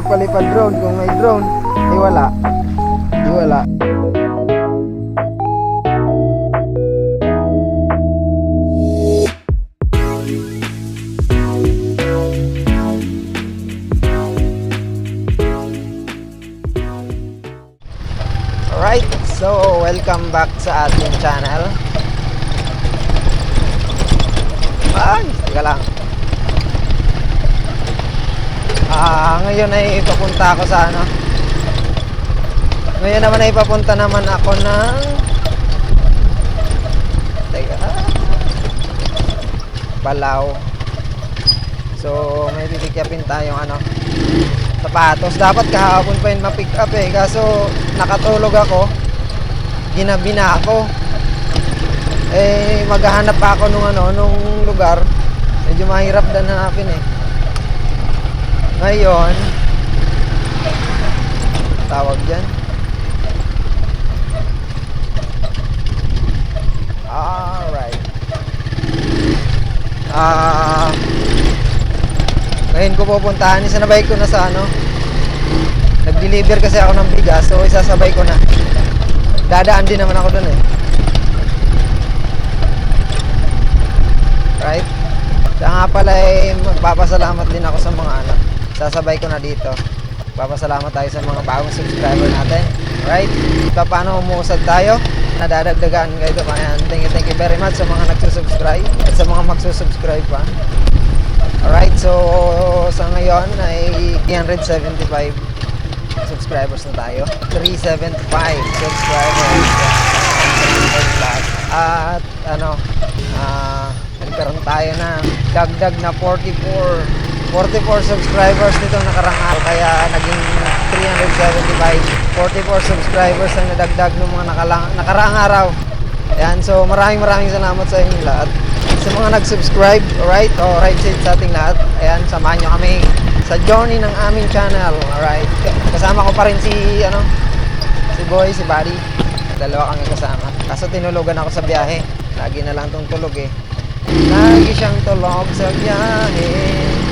magpalipad drone. Kung may drone, ay wala. Di wala. Alright, so welcome back sa ating channel. Ay, teka lang. Ah, ngayon ay ipapunta ako sa ano. Ngayon naman ay ipapunta naman ako ng Teka. Palaw. So, may titikapin tayong ano sapatos. Dapat kahapon pa yun ma-pick up eh. Kaso nakatulog ako. Ginabi na ako. Eh, maghahanap pa ako nung ano, nung lugar. Medyo mahirap na hanapin eh. Ngayon, tawag dyan. Alright. Ah, ngayon ko pupuntahan, isanabay ko na sa ano. Nag-deliver kasi ako ng bigas, so isasabay ko na. Dadaan din naman ako dun eh. Right? Kaya nga pala eh, magpapasalamat din ako sa mga ano. Sasabay ko na dito. Papasalamat tayo sa mga bagong subscriber natin. Right? Pa, paano umusad tayo? Nadadagdagan kayo ito. Kaya thank you, thank you very much sa mga nagsusubscribe at sa mga magsusubscribe pa. Alright, so sa ngayon ay 375 subscribers na tayo. 375 subscribers. At ano, ah, nagkaroon tayo ng dagdag na 44 44 subscribers nitong nakarang araw kaya naging 375 44 subscribers ang nadagdag ng mga nakalang, nakaraang araw. Ayan, so maraming maraming salamat sa inyo lahat. Sa mga nag-subscribe, alright, o right side sa ating lahat ayan, samahan nyo kami sa journey ng aming channel alright, kasama ko pa rin si ano, si Boy, si Buddy dalawa kami kasama. Kaso tinulugan ako sa biyahe. Lagi na lang tong tulog eh. Lagi siyang tulog sa biyahe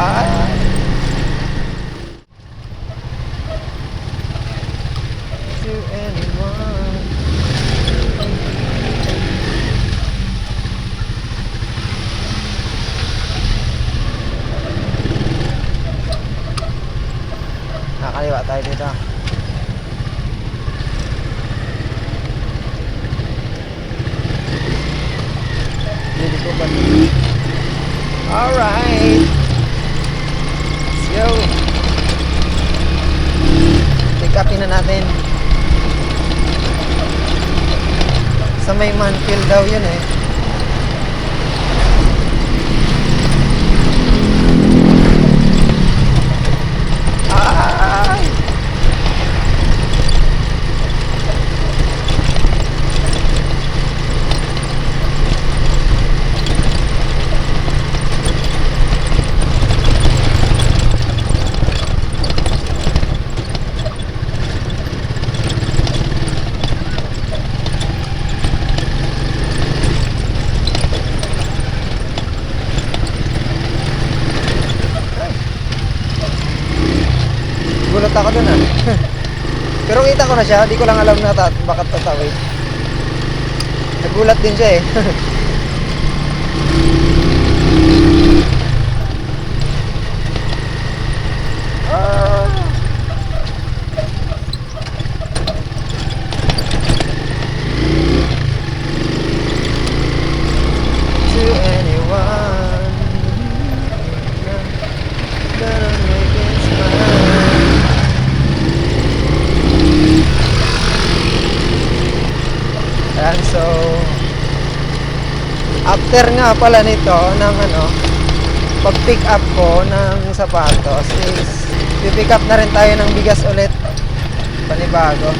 Ay. To anyone. Nakakaliwa tayo dito. Dito ko ba? Alright. Let's go. Pick upin na natin. Sa may Manfield daw yun eh. Ay! Gulat ako dun ah. Pero kita ko na siya, di ko lang alam na tat bakit tatawid. Nagulat din siya eh. Ah. To anyone gonna make it smile. Ayan, so after nga pala nito ng ano pag pick up ko ng sapatos is pick up na rin tayo ng bigas ulit. Panibago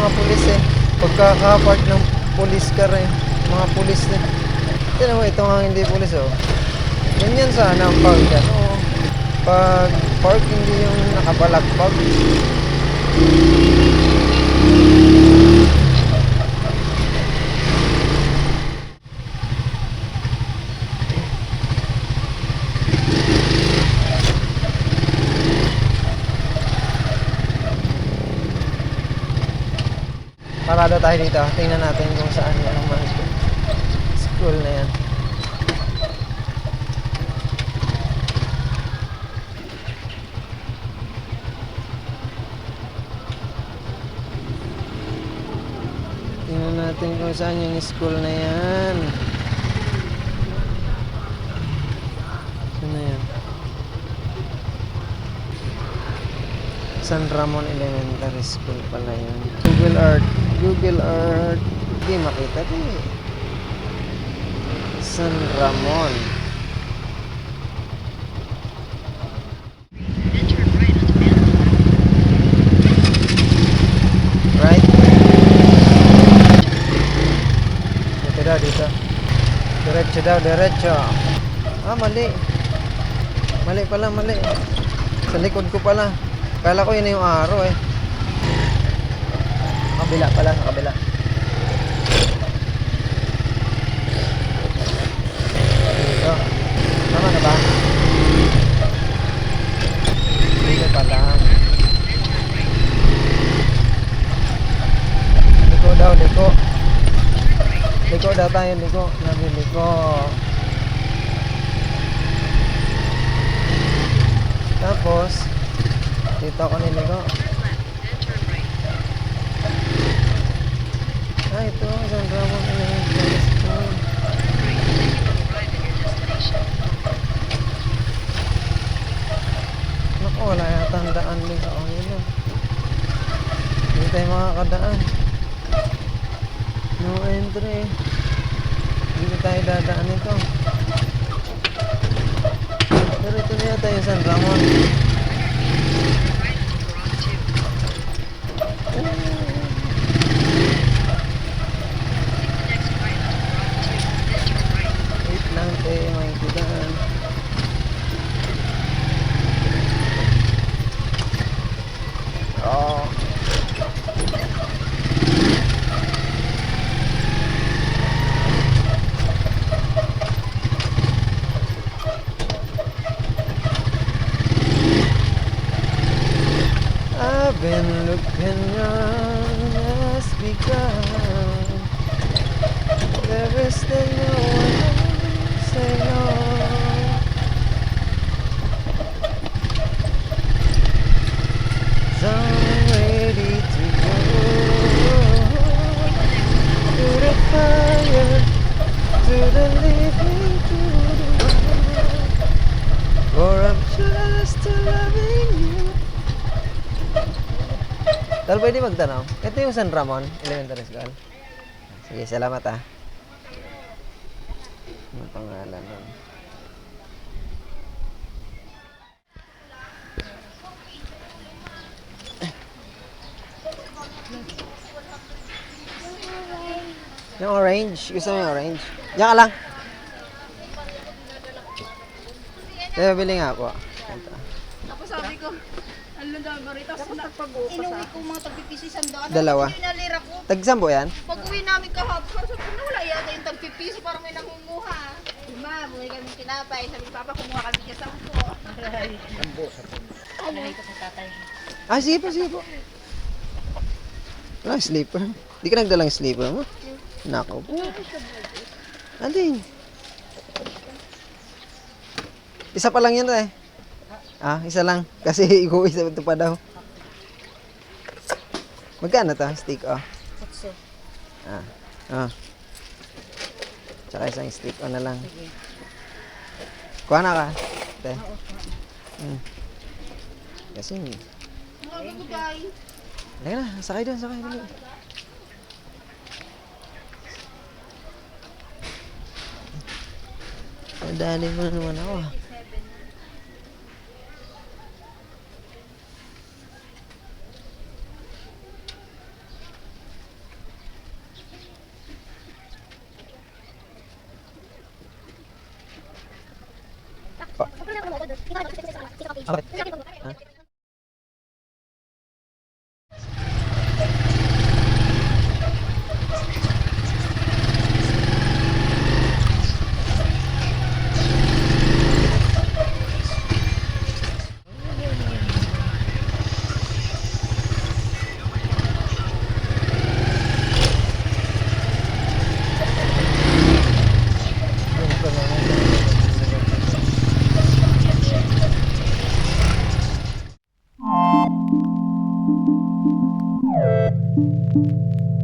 mga pulis eh. Pagkaka-park ng pulis car eh. Mga pulis eh. Tignan mo, ito nga hindi pulis oh. Ganyan sana ang park yan. Oo. Pag park hindi yung nakabalagpag. Parada tayo dito. Tingnan natin kung saan yan ang mga school. School na yan. Tingnan natin kung saan yung school na yan. Saan na yan? San Ramon Elementary School pala yun. Google Earth. Google Earth. Hindi makita di. San Ramon. Right? Dito daw, dito. Diretso daw, diretso. Ah, mali. Mali pala, mali. Sa likod ko pala. Kala ko yun yung araw eh. Kabila pala, sa kabila. Dito. Tama na ba? Dito pala. Liko daw, liko. Liko daw tayo, liko. Nabi, liko. Tapos, dito ako niligo. Ah, ito. San Ramon Elementary School. Naku, wala yata ang daan din sa kanila. Hindi tayo makakadaan. No entry. Hindi tayo dadaan nito. Pero ito na yata yung San Ramon. Wait has begun. There is still no one say no. So I'm ready Tol, pwede magtanong? Ito yung San Ramon Elementary School. Sige, salamat ah. Ano pangalan nun? Yung orange. Gusto mo yung orange? Diyan ka lang. Kaya bili nga po. Ito. Sabi ko, ano daw barita sa Inuwi ko mga tagpipisi sandaan. Dalawa. Yung nalira ko. Tagsambo yan? Pag uwi namin kahapon, sabi ko, wala yata yung tagpipisi parang may nangunguha. Ma, bumili kami ng tinapay. Sabi ko, Papa, kumuha kami ng sampo. Ah, sige po, sige po. Ah, sleeper. Di ka nagdalang sleeper mo? Nako po. Alin? Isa pa lang yan eh. Ah, isa lang. Kasi ikaw isa ito pa daw. Magkano to? Stick, oh. Ah. Ah. Tsaka isang stick, oh na lang. Kuha na ka. Te. Hmm. Kasi. Halika na, sakay doon, sakay doon. Madali mo na naman ako. ah. 这个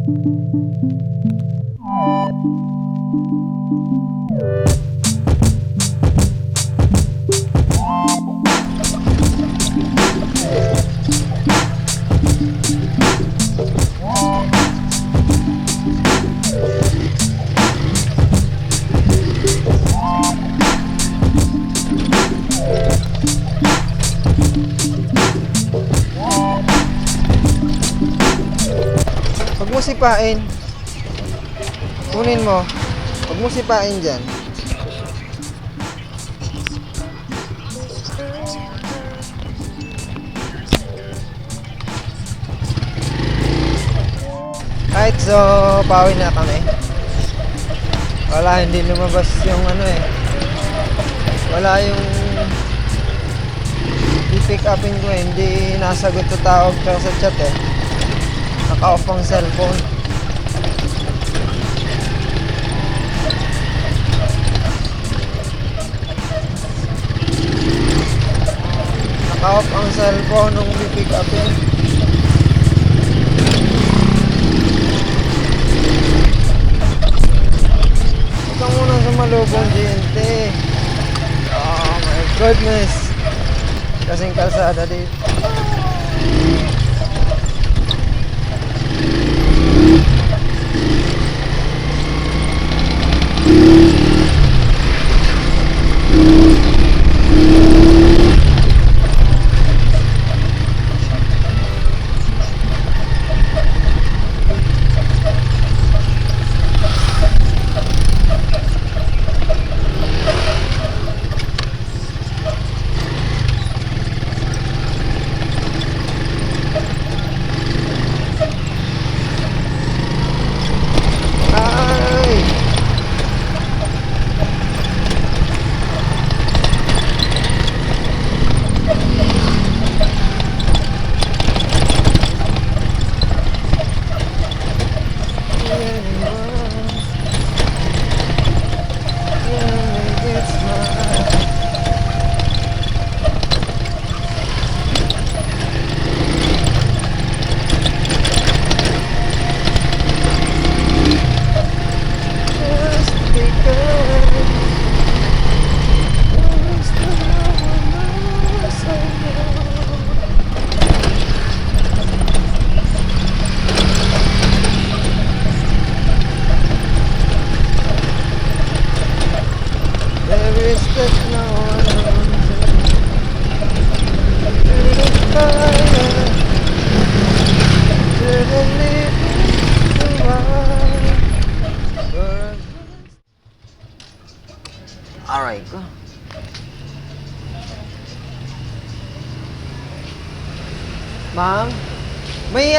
Thank you. Sipain. Kunin mo. Huwag mo sipain dyan. Kahit so, pawi na kami. Wala, hindi lumabas yung ano eh. Wala yung i-pick upin ko eh. Hindi nasagot sa tawag sa chat eh. Naka-off ang cellphone. Naka-off ang cellphone nung pipick up yun. Ikaw muna sa malubong GNT. Oh my goodness. Kasing kalsada dito.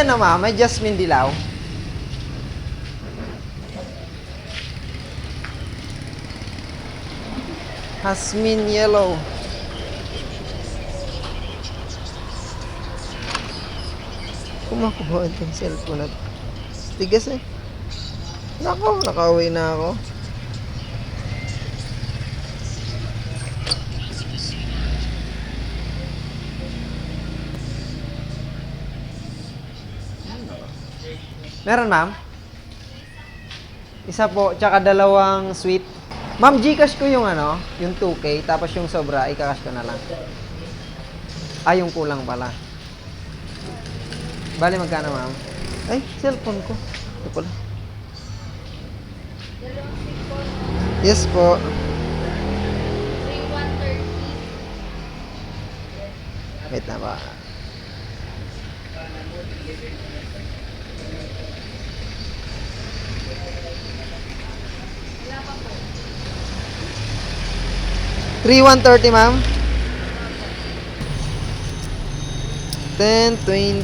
May ano ma'am, may Jasmine Dilaw. Jasmine Yellow. Kumakuha yung cellphone at tigas eh. Nako, nakauwi na ako. Meron, ma'am? Isa po, tsaka dalawang sweet. Ma'am, Gcash ko yung ano, yung 2K, tapos yung sobra, ikakash ko na lang. Ah, yung kulang pala. Bali, magkano, ma'am? Ay, cellphone ko. Ito pala. Yes po. 3130. Wait na ba? 3130 ma'am. 10, 20.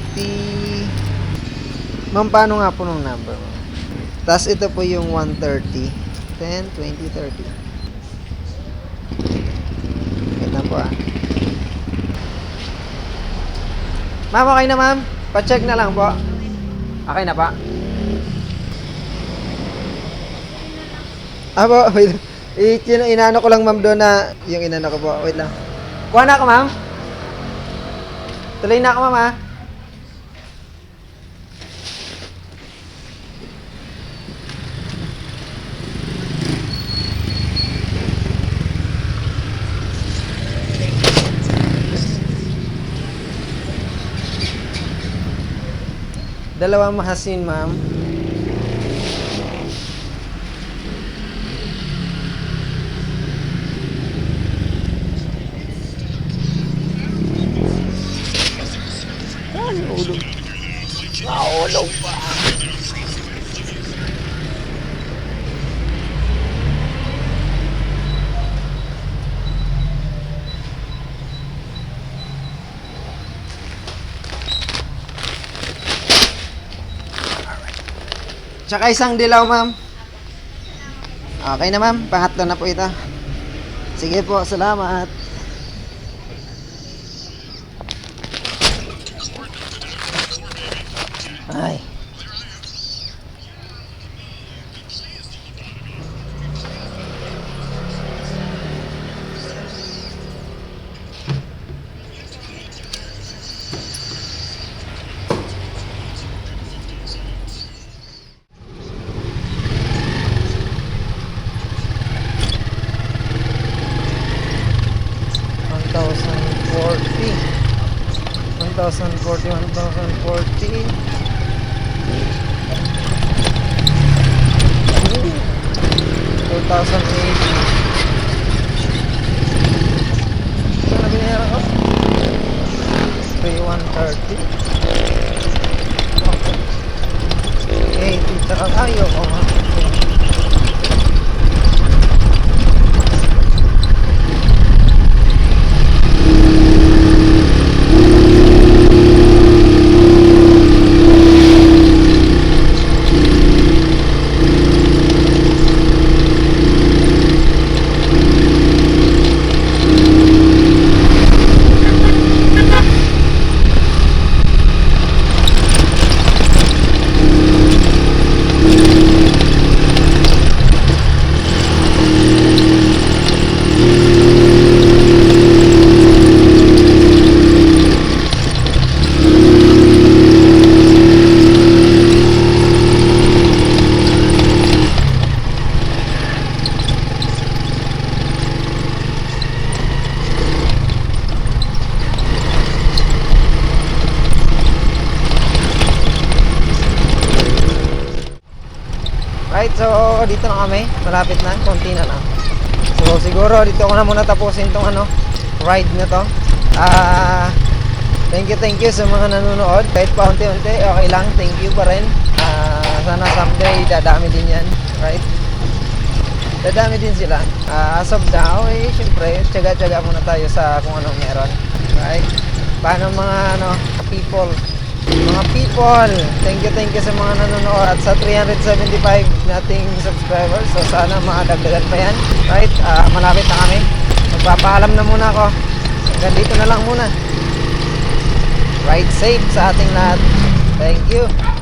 Ma'am, paano nga po nung number mo? Tapos ito po yung 130. 10, 20, 30. Wait po ah. Ma'am, okay na ma'am. Pa-check na lang po. Okay na pa. Abo, ah, wait. I, kin- inaano ko lang ma'am doon na yung inano ko po. Wait lang. Kuha na ako ma'am. Tuloy na ako ma'am ah. Dalawang mahasin ma'am. Ay, ulo. Naulog pa. Tsaka isang dilaw, ma'am. Okay na, ma'am. Pangatlo na po ito. Sige po, salamat. 2018 binayaran 3,130 Okay, tita kang ayaw ko Malapit na, konti na lang. So siguro dito ko na muna tapusin tong ano, ride na to. Ah, thank you, thank you sa mga nanonood. Kahit pa unti-unti, okay lang. Thank you pa rin. Ah, sana someday dadami din yan. Right? Dadami din sila. Ah, as of now, eh, syempre, tsaga-tsaga muna tayo sa kung anong meron. Right? Paano mga ano, people mga people, thank you, thank you sa mga nanonood at sa 375 nating subscribers. So sana makadagdagan pa yan. Right? Ah, malapit na kami. Magpapaalam na muna ako. Hanggang dito na lang muna. Ride safe sa ating lahat. Thank you.